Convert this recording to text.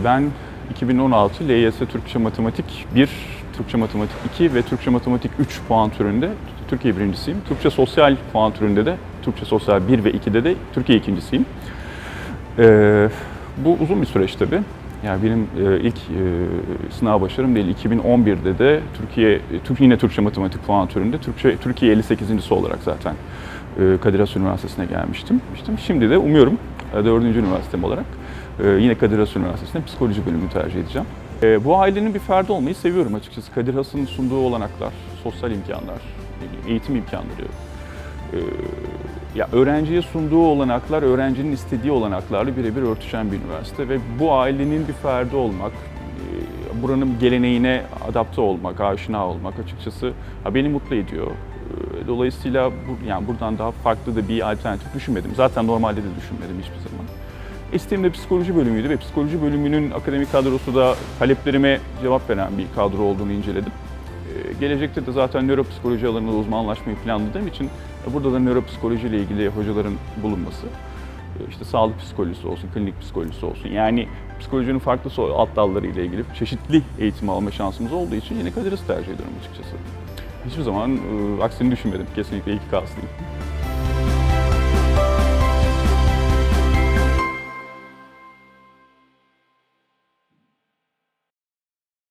Ee, Ben 2016 LYS Türkçe Matematik 1, Türkçe Matematik 2 ve Türkçe Matematik 3 puan türünde Türkiye birincisiyim. Türkçe Sosyal puan türünde de Türkçe Sosyal 1 ve 2'de de Türkiye ikincisiyim. Ee, bu uzun bir süreç tabii. Yani benim e, ilk e, sınav başarım değil. 2011'de de Türkiye, e, Türk yine Türkçe Matematik puan türünde Türkçe Türkiye 58. olarak zaten e, Kadir Has Üniversitesi'ne gelmiştim. İşte Şimdi de umuyorum e, 4. üniversitem olarak yine Kadir Has Üniversitesi'nde psikoloji bölümünü tercih edeceğim. E, bu ailenin bir ferdi olmayı seviyorum açıkçası. Kadir Has'ın sunduğu olanaklar, sosyal imkanlar, eğitim imkanları, e, ya öğrenciye sunduğu olanaklar, öğrencinin istediği olanaklarla birebir örtüşen bir üniversite ve bu ailenin bir ferdi olmak, buranın geleneğine adapte olmak, aşina olmak açıkçası beni mutlu ediyor. Dolayısıyla yani buradan daha farklı da bir alternatif düşünmedim. Zaten normalde de düşünmedim hiçbir zaman. İsteğim de psikoloji bölümüydü ve psikoloji bölümünün akademik kadrosu da taleplerime cevap veren bir kadro olduğunu inceledim. Ee, Gelecekte de zaten nöropsikoloji alanında uzmanlaşmayı planladığım için e, burada da nöropsikoloji ile ilgili hocaların bulunması, e, işte sağlık psikolojisi olsun, klinik psikolojisi olsun. Yani psikolojinin farklı alt dalları ile ilgili çeşitli eğitim alma şansımız olduğu için yine Kadir Has'ı tercih ediyorum açıkçası. Hiçbir zaman e, aksini düşünmedim. Kesinlikle ki kalsın.